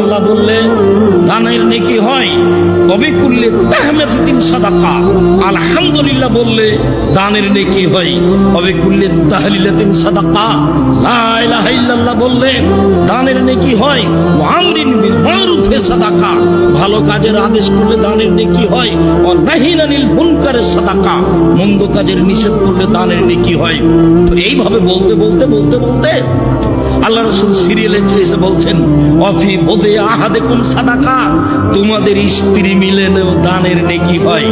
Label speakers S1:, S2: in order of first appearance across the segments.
S1: সুবহানাল্লাহ বললে দানের নেকি হয়, তবে করলে তাহমেদিন সাদাকা। আলহামদুলিল্লাহ বললে দানের নেকি হয়, তবে করলে তাহলিলাতিন সাদাকা। লা ইলাহা বললে দানের নেকি হয় বিল মারুফে সাদাকা। ভালো কাজের আদেশ করলে দানের নেকি হয় ও নাহিনানিল সাদাকা। মন্দ কাজের নিষেধ করলে দানের নেকি হয়। এইভাবে বলতে বলতে বলতে বলতে আল্লাহ রসুল সিরিয়ালে এসে বলছেন, অফি বোধে আহাদে কোন সাদাকা, তোমাদের স্ত্রী মিলেনেও দানের নেকি হয়।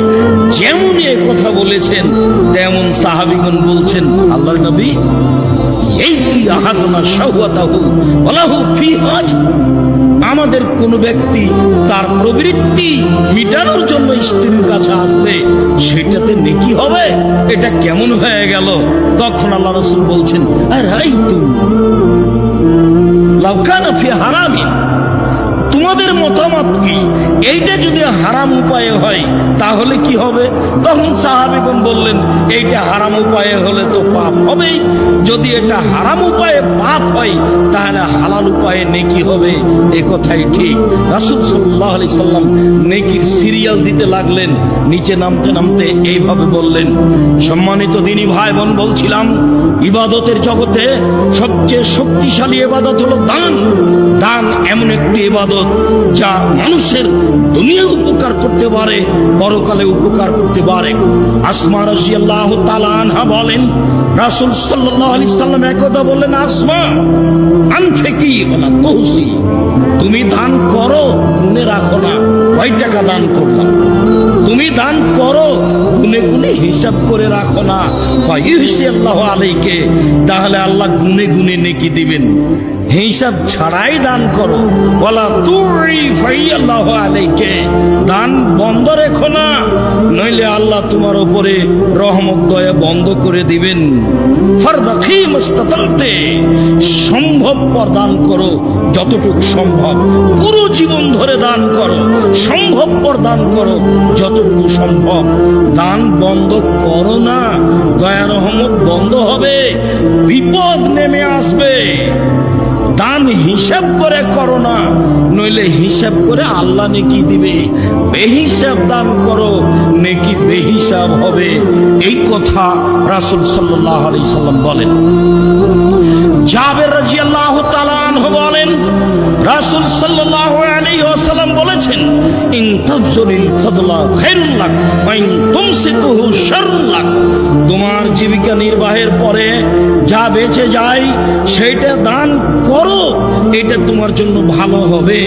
S1: যেমন এ কথা বলেছেন, তেমন সাহাবিগণ বলছেন, আল্লাহর নবী, এই কি আহাদনা শাহুয়াতাহু ওয়ালাহু ফি হাজ আমাদের কোন ব্যক্তি তার প্রবৃত্তি মিটানোর জন্য স্ত্রীর কাছে আসবে সেটাতে নেকি হবে? এটা কেমন হয়ে গেল? তখন আল্লাহ রসুল বলছেন আর হাই তুমি লাউকানা ফি হারামি তোমাদের মতামত কি? এইটা যদি হারাম উপায়ে হয়, তাহলে কি হবে? তখন সাহাবিগণ বললেন, এইটা হারাম উপায়ে হলে তো পাপ হবেই। যদি এটা হারাম উপায়ে পাপ হয়, তাহলে হালাল উপায়ে নেকি হবে। এ কথাই ঠিক। রাসুল সাল্লাহ আলি সাল্লাম নেকির সিরিয়াল দিতে লাগলেন, নিচে নামতে নামতে এইভাবে বললেন, সম্মানিত দিনী ভাই বোন বলছিলাম, ইবাদতের জগতে সবচেয়ে শক্তিশালী ইবাদত হলো দান। দান এমন একটি ইবাদত যা মানুষের দুনিয়া উপকার করতে পারে, পরকালে উপকার করতে পারে। আসমা রাজিয়াল্লাহ তাআলা আনহা বলেন, রাসূল সাল্লাল্লাহু আলাইহি সাল্লাম একদা বললেন, আসমা, আনফেকি বলা তহসি, তুমি দান করো, গুনে রাখো না। কয় টাকা দান করলাম? তুমি দান করো, গুনে গুনে হিসাব করে রাখো না। আল্লাহ আলাইকে, তাহলে আল্লাহ গুনে গুনে নেকি দিবেন। হিসাব ছাড়াই দান করো। বলা তুই ভাই আল্লাহ আলাইকে। দান বন্ধ রেখো না, নইলে আল্লাহ তোমার উপরে রহমত, দয়া বন্ধ করে দিবেন। ফরদাখি সম্ভব পর দান করো যতটুকু সম্ভব। পুরো জীবন ধরে দান করো সম্ভব পর দান করো যতটুকু সম্ভব। দান বন্ধ করো না, দয়া রহমত বন্ধ হবে, বিপদ নেমে আসবে। দান হিসাব করে করো না, নইলে হিসাব করে আল্লাহ নেকি দিবে। বেহিসাব দান করো, নেকি বেহিসাব হবে। এই কথা রাসুল সাল্লাহ আলি সাল্লাম বলেন। জাবের রাদিয়াল্লাহু তালান বলেন রাসূল সাল্লাল্লাহু আলাইহি ওয়াসাল্লাম বলেছেন, ইন তাবজুলিল ফাদলা খায়রুল লাক তোমার জীবিকা নির্বাহের পরে যা বেঁচে যায় সেটা দান করো, এটা তোমার জন্য ভালো হবে।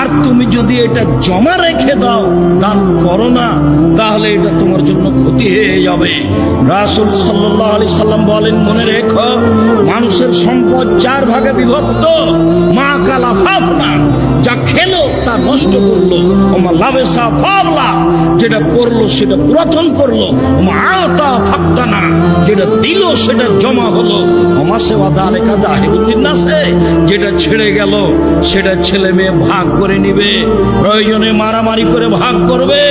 S1: আর তুমি যদি এটা জমা রেখে দাও, দান করো না, তাহলে এটা তোমার জন্য ক্ষতি হয়ে যাবে। রাসূল সাল্লাল্লাহু আলাইহি সাল্লাম বলেন, মনে রেখো, মানুষের সম্পদ চার ভাগে বিভক্ত। মা ফাফনা যা খেলো তা নষ্ট করল ফাবলা যেটা পড়ল সেটা পুরাতন করল আওতা ফাক্তানা, যেটা দিল সেটা জমা হলো সেবা কাজা যেটা ছেড়ে গেল সেটা ছেলে মেয়ে ভাগ করে নিবে, প্রয়োজনে মারামারি করে ভাগ করবে,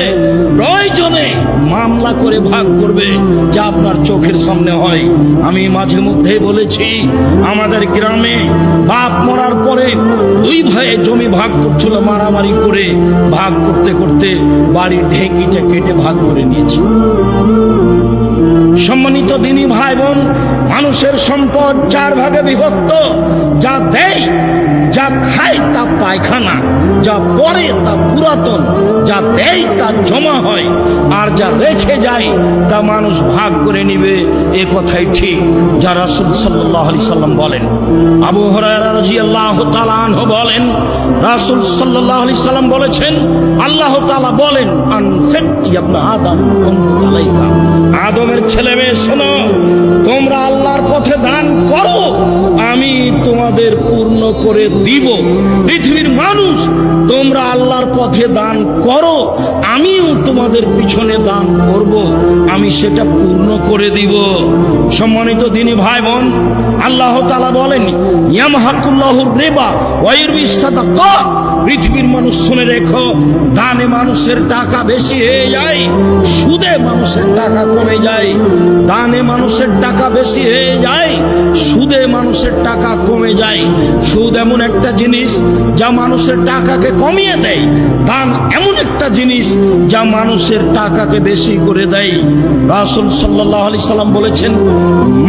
S1: প্রয়োজনে মামলা করে ভাগ করবে, যা আপনার চোখের সামনে হয়। আমি মাঝে মধ্যেই বলেছি, আমাদের গ্রামে বাপ মরার পরে দুই ভাইয়ে জমি ভাগ করছিল, মারামারি করে ভাগ করতে করতে বাড়ির ঢেকিটা কেটে ভাগ করে নিয়েছে। সম্মানিত দিনী ভাই বোন, মানুষের সম্পদ চার ভাগে বিভক্ত, যা দেয় যা খায় তা পায়খানা, যা পরে তা পুরাতন, যা দেয় তা জমা হয়, আর যা রেখে যায় তা মানুষ ভাগ করে নিবে, এ কথাই ঠিক, যা রাসুল সাল্লাহ আলি সাল্লাম বলেন। আবু রাদিয়াল্লাহু তাআলা বলেন, রাসূল সাল্লাল্লাহু আলাইহি সাল্লাম বলেছেন, আল্লাহ তালা বলেন আদম আদমের ছেলে মেয়ে শোনো, তোমরা আল্লাহর পথে দান করো, আমি তোমাদের পূর্ণ করে দিব পৃথিবীর মানুষ, তোমরা আল্লাহর পথে দান করো, আমিও তোমাদের পিছনে দান করব, আমি সেটা পূর্ণ করে দিব। সম্মানিত দিনী ভাই বোন আল্লাহ তালা বলেন, ইয়ামহাকুল্লাহুর রিবা ওয়াইর বিসাদাকাত পৃথিবীর মানুষ শুনে রেখো, দানে মানুষের টাকা বেশি হয়ে যায়, সুদে মানুষের টাকা কমে যায়, দানে মানুষের টাকা বেশি হয়ে যায়, সুদে মানুষের টাকা কমে যায়। সুদ এমন একটা জিনিস যা মানুষের টাকাকে কমিয়ে দেয়, দান এমন একটা জিনিস যা মানুষের টাকাকে বেশি করে দেয়। রাসুল সাল্লাহ আলি সাল্লাম বলেছেন,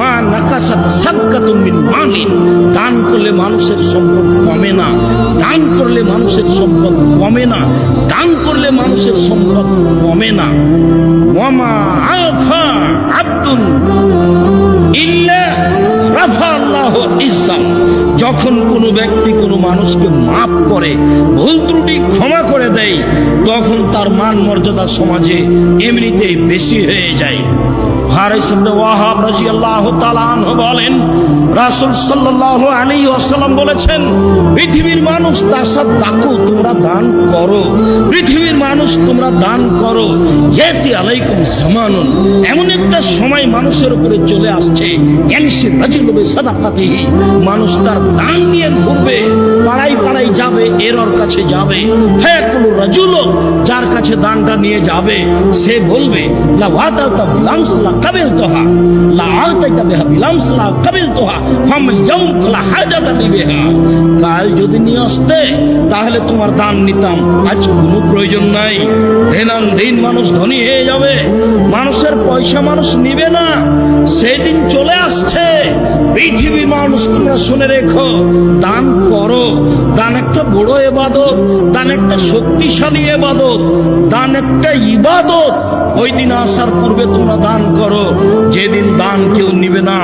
S1: মা নাকাসাত সাদকাতুম মিন মালিন। দান করলে মানুষের সম্পদ কমে না, দান করলে মানুষের সম্পদ কমে না, দান করলে মানুষের সম্পদ কমে না। ওয়ামা আফা আব্দুন ইল্লা রাফা আল্লাহ ইজ্জাম যখন কোনো ব্যক্তি কোনো মানুষকে মাফ করে, ভুল ত্রুটি ক্ষমা করে দেয়, তখন তার মান মর্যাদা সমাজে এমনিতেই বেশি হয়ে যায়। মানুষ মানুষের উপরে চলে আসছে। মানুষ তার দান নিয়ে ঘুরবে পাড়াই পাড়াই যাবে, এরর কাছে যাবে। যার কাছে দানটা নিয়ে যাবে, সে বলবে ফাম ইয়াউম লা হাজাতা বিহা। কাল যদি নিয়ে আসতে তাহলে তোমার দান নিতাম। প্রয়োজন নাই। দিনান দিন মানুষ ধনী হয়ে যাবে। মানুষের পয়সা মানুষ নিবে না। সেদিন চলে আসছে। পৃথিবীর মানুষ তোমরা শুনে রেখো, দান করো। দান একটা বড় এবাদত, দান একটা শক্তিশালী এবাদত, দান একটা ইবাদত। ওই দিন আসার পূর্বে তোমরা দান করো। যেদিন দান কেউ নিবে না।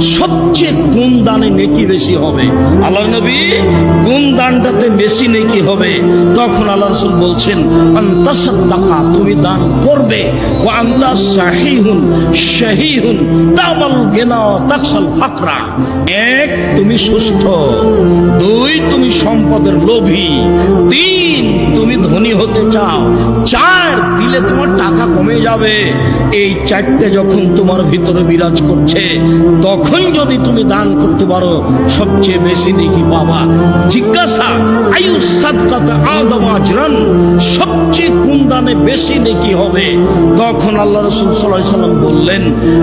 S1: সবচেয়ে কোন দানে নেকি বেশি হবে? আল্লাহ নবী কোন দানটাতে বেশি নেকি হবে। তখন আল্লাহ রাসূল বলছেন তুমি দান করবে এক, তুমি সুস্থ। দুই, তুমি সম্পদের লোভী। তিন, তুমি ধনী হতে চাও। চার, দিলে তোমার টাকা কমে যাবে। এই চারটে যখন তোমার ভিতরে বিরাজ করছে, তখন যদি তুমি দান করতে পারো, সবচেয়ে বেশি নেকি পাবা। জিজ্ঞাসা আদম আজরান? সবচেয়ে কোন দানে বেশি নেকি হবে? তখন আল্লাহ রসুল সাল্লাম বললেন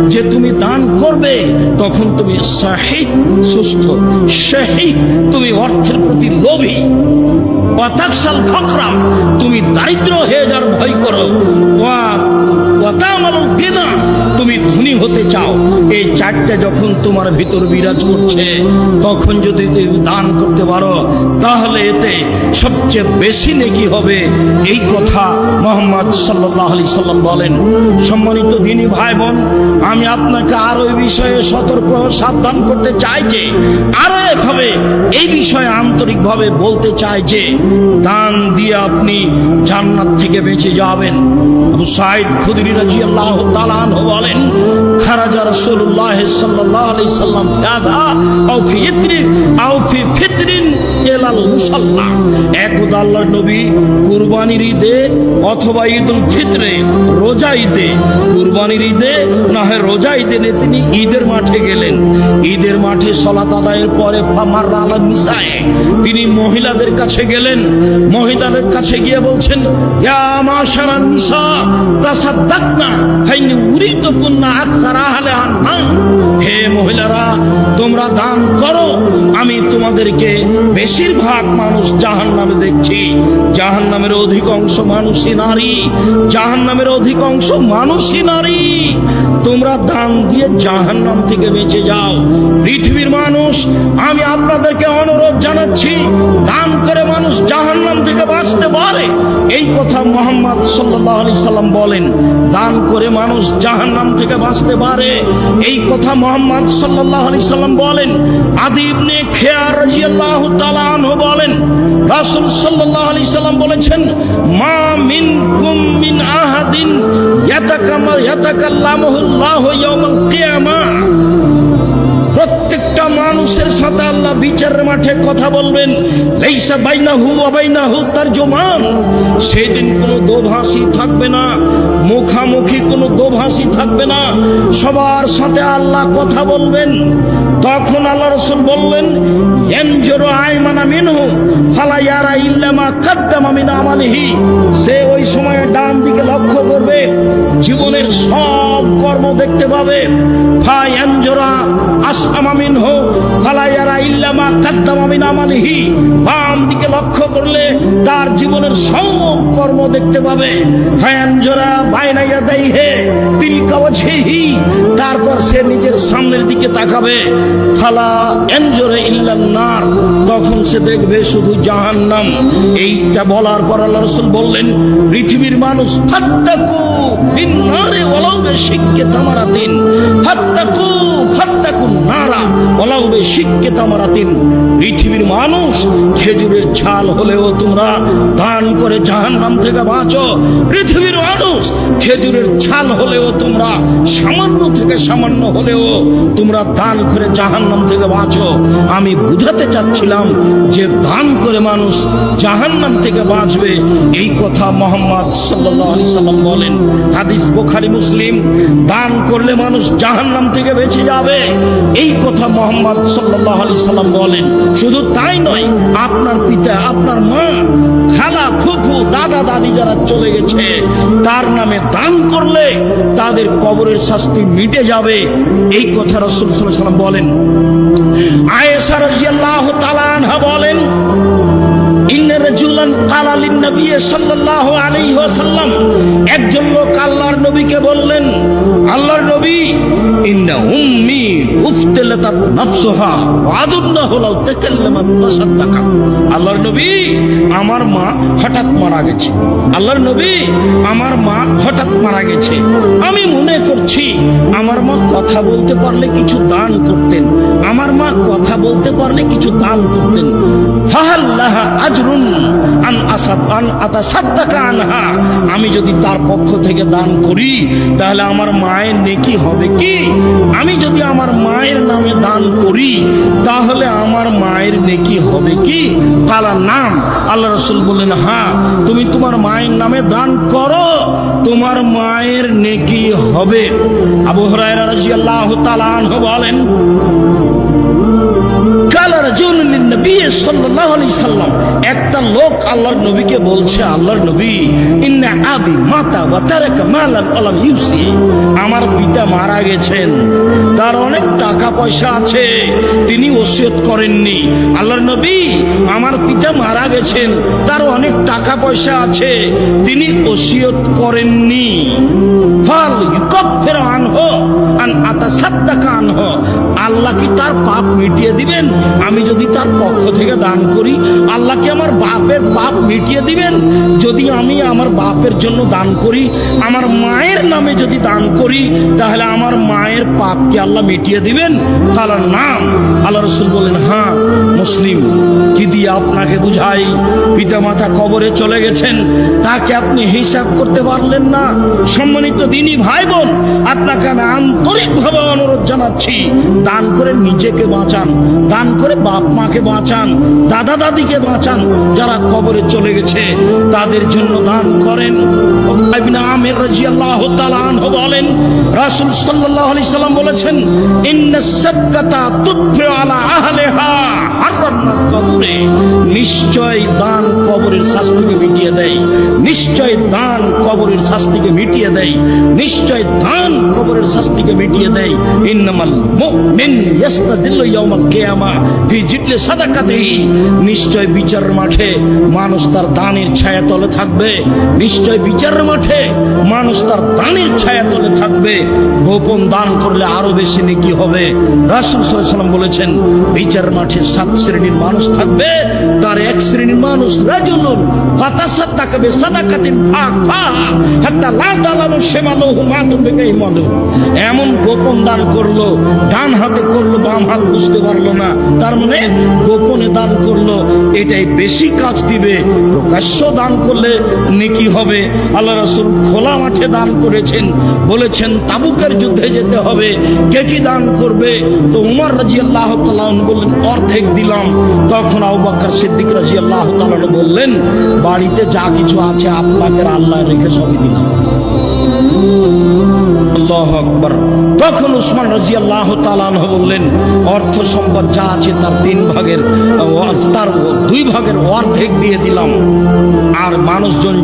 S1: যে, তুমি দান করবে, তখন তুমি শাহিদ, সুস্থ। শাহিদ, তুমি অর্থের প্রতি লোভী অতাকশাল ফকরা তুমি দারিদ্র হয়ে যার ভয় করো। ওয়াতামাল গিনা তুমি ধনী হতে চাও, এই চারটে যখন তোমার ভিতর বিরাজ করছে, তখন যদি তুমি দান করতে পারো, তাহলে এতে সবচেয়ে বেশি নেকি হবে। এই কথা মোহাম্মদ সাল্লাহ আলি সাল্লাম বলেন। সম্মানিত দিনী ভাই বোন আমি আপনাকে আরও এই বিষয়ে সতর্ক সাবধান করতে চাই যে, আরও এভাবে এই বিষয়ে আন্তরিকভাবে বলতে চাই যে, দান দিয়ে আপনি জান্নাত থেকে বেঁচে যাবেন। সাইদ খুদরি রাজি আল্লাহ তালান বলেন খারাজা রসুল্লাহ সাল্লাহ আলাইহি সাল্লাম আউফি ইত্রি আউফি ইত্রিন একদা আল্লাহর নবী কুরবানির ঈদে অথবা ঈদুল ফিতরে রোজা ঈদে, কুরবানির ঈদে না হয় রোজা ঈদে তিনি ঈদের মাঠে গেলেন। ঈদের মাঠে সলাত আদায়ের পরে ফামার আলা তিনি মহিলাদের কাছে গেলেন। মহিলাদের কাছে গিয়ে বলছেন, ইয়া মাশারান নিসা, তাসাদ্দাকনা হে মহিলারা, তোমরা দান করো, আমি তোমাদেরকে বেশিরভাগ মানুষ জাহান নামে দেখছি জাহান নামের অধিকাংশ মানুষই নারী জাহান নামের অধিকাংশ মানুষই নারী। তোমরা দান দিয়ে জাহান নাম থেকে বেঁচে যাও। পৃথিবীর মানুষ, আমি আপনাদেরকে অনুরোধ জানাচ্ছি, দান করে মানুষ জাহান নাম থেকে বাঁচতে পারে। এই কথা মোহাম্মদ সাল্লাহ আলি সাল্লাম বলেন, দান করে মানুষ জাহান নাম থেকে বাঁচতে পারে। এই কথা মোহাম্মদ সাল্লাহ আলি সাল্লাম বলেন। আদিবনে খেয়ার রাজিয়াল্লাহু তাআলা বলেন, রাসূল সাল্লাল্লাহু আলাইহি সাল্লাম বলেছেন, মা মিনকুম মিন আহাদিন ইয়াতাকামা, ইয়াতাকাল্লামুহুল্লাহু ইয়াউমাল কিয়ামাহ প্রত্যেকটা মানুষের সাথে আল্লাহ বিচারের মাঠে কথা বলবেন, লেইসা বাইনাহু অবাইনাহু তার জমান সেদিন কোনো দোভাষী থাকবে না, মুখামুখি কোনো দোভাষী থাকবে না। সবার সাথে আল্লাহ কথা বলবেন তখন আল্লাহ রসুল বললেন এনজোরো আয়মানা মিনহু, ফালা ইয়ারা ইল্লামা কাদ্দামা মিন আমালিহি। সে ওই সময় ডান দিকে লক্ষ্য করবে, জীবনের সব কর্ম দেখতে পাবে। ফা এনজোরা আসআমা মিনহু, ফালা ইয়ারা ইল্লামা কাদ্দামা মিন আমালিহি। বাম দিকে লক্ষ্য করলে তার জীবনের সব কর্ম দেখতে পাবে। ফায়ানজোরা বাইনাইয়া দেই তারপর সে নিজের সামনের দিকে তাকাবে। ফালা এনজোরে ইল্লান নার তখন সে দেখবে শুধু জাহান্নাম। এইটা বলার পর আল্লাহ রাসূল বললেন, পৃথিবীর মানুষ, ফাত্তাকু ওয়ালাউ বিশিক্কি তামারাতিন, ফাত্তাকু ফাত্তাকু নারা ওয়ালাউ বিশিক্কি তামারাতিন। পৃথিবীর মানুষ খেজুরের ছাল হলেও তোমরা দান করে জাহান্নাম থেকে বাঁচো। পৃথিবীর খেজুরের ছাল হলেও তোমরা সামান্য থেকে সামান্য হলেও তোমরা দান করে জাহান্নাম থেকে বাঁচো। আমি বুঝাতে চাচ্ছিলাম যে দান করে মানুষ জাহান্নাম থেকে বাঁচবে। এই কথা মোহাম্মদ আলাইহি সাল্লাম বলেন। হাদিস বোখারি, মুসলিম। দান করলে মানুষ জাহান্নাম থেকে বেঁচে যাবে। এই কথা মোহাম্মদ সাল্লাল্লাহু আলাইহি সাল্লাম বলেন। শুধু তাই নয়, আপনার পিতা, আপনার মা খালা দাদা দাদি যারা চলে গেছে, তার নামে দান করলে তাদের কবরের শাস্তি মিটে যাবে। এই কথা রসুল সাল্লাম বলেন। আয়েশা রাজিয়াল্লাহ তালানহা বলেন একজন লোক আল্লাহর নবীকে বললেন, আল্লাহর নবী আল্লাহর নবী, আমার মা হঠাৎ মারা গেছে। আল্লাহর নবী, আমার মা হঠাৎ মারা গেছে। আমি মনে করছি, আমার মা কথা বলতে পারলে কিছু দান করতেন। আমার মা কথা বলতে পারলে কিছু দান করতেন। ফাহাল্লাহা আন আসাদ, আন আনহা। আমি যদি তার পক্ষ থেকে দান করি, তাহলে আমার মায়ের নেকি হবে কি? আমি যদি আমার মায়ের নামে দান করি, তাহলে আমার মায়ের নেকি হবে কি? কালা নাম। আল্লাহ রসুল বললেন হ্যাঁ তুমি তোমার মায়ের নামে দান করো, তোমার মায়ের নেকি হবে। আবু রাদিয়াল্লাহু তাআলা আনহু বলেন একটা লোক আল্লাহর নবীকে বলছে, আল্লাহর নবী আবি মাতা আমার পিতা মারা গেছেন। তার অনেক টাকা পয়সা আছে, তিনি ওসিয়ত করেননি। আল্লাহর নবী, আমার পিতা মারা গেছেন, তার অনেক টাকা পয়সা আছে, তিনি ওসিয়ত করেননি। ফাল আনহু আন আতাসাদ্দাকা আনহু। আল্লাহ কি তার পাপ মিটিয়ে দিবেন? আমি যদি তার পক্ষ থেকে দান করি আল্লাহ কি আমার বাপের পাপ মিটিয়ে দিবেন? যদি আমি আমার বাপের জন্য দান করি, আমার মায়ের নামে যদি দান করি, তাহলে আমার মায়ের পাপ কি আল্লাহ মিটিয়ে দিবেন? তাহলে নাম আল্লাহ রসুল বলেন হ্যাঁ মুসলিম, কি দিয়ে আপনাকে বুঝাই? পিতামাতা কবরে চলে গেছেন, তাকে আপনি হিসাব করতে পারলেন না। সম্মানিত দিনী ভাই বোন আপনাকে আমি আন্তরিকভাবে অনুরোধ জানাচ্ছি, দান করে নিজেকে বাঁচান, দান করে বাপ মাকে বাঁচান, দাদা দাদিকে বাঁচান, যারা কবরে চলে গেছে, তাদের জন্য দান করেন। বলেন, রাসূল সাল্লাম বলেছেন নিশ্চয় দান কবরের শাস্তিকে মিটিয়ে দেয়। নিশ্চয় দান কবরের শাস্তিকে মিটিয়ে দেয়। নিশ্চয় দান কবরের শাস্তিকে মিটিয়ে দেয়। ইন্নামাল মুমিন ইয়াস্তাদিল্লু কিয়ামা ফি জিদলি দেই। নিশ্চয় বিচার মাঠে মানুষ তার দানের ছায়া তলে থাকবে। নিশ্চয় বিচার মাঠে মানুষ তার দানের ছায়া তলে থাকবে। গোপন দান করলে আরও বেশি নেকি হবে। রাসূল সাল্লাল্লাহু আলাইহি সাল্লাম বলেছেন, বিচার মাঠে সাত শ্রেণির মানুষ থাকবে, তার এক শ্রেণির মানুষ রাজুলুন লা তালামু শিমালুহু মা তুনবিকা ইমানু এমন গোপন দান করল, ডান হাতে করল, বাম হাত বুঝতে পারল না। তার মানে গোপনে দান করল, এটাই বেশি কাজ দিবে, প্রকাশ্য দান করলে নেকি হবে। আল্লাহ রাসূল খোলা মাঠে দান করেছেন, বলেছেন, তাবুকের যুদ্ধে যেতে হবে। কে কি দান করবে? তো উমর তাআলা আনহু বললেন, অর্ধেক দিলাম। তখন আবু সিদ্দিক তাআলা আনহু বললেন, বাড়িতে যা কিছু আছে আপনাকে আল্লাহ রেখে সবই দিলাম। তখন উসমান রাজি আল্লাহ বললেন, অর্থ সম্পদ যা আছে তার তিন ভাগের, তার দুই ভাগের অর্ধেক দিয়ে দিলাম। আর মানুষজন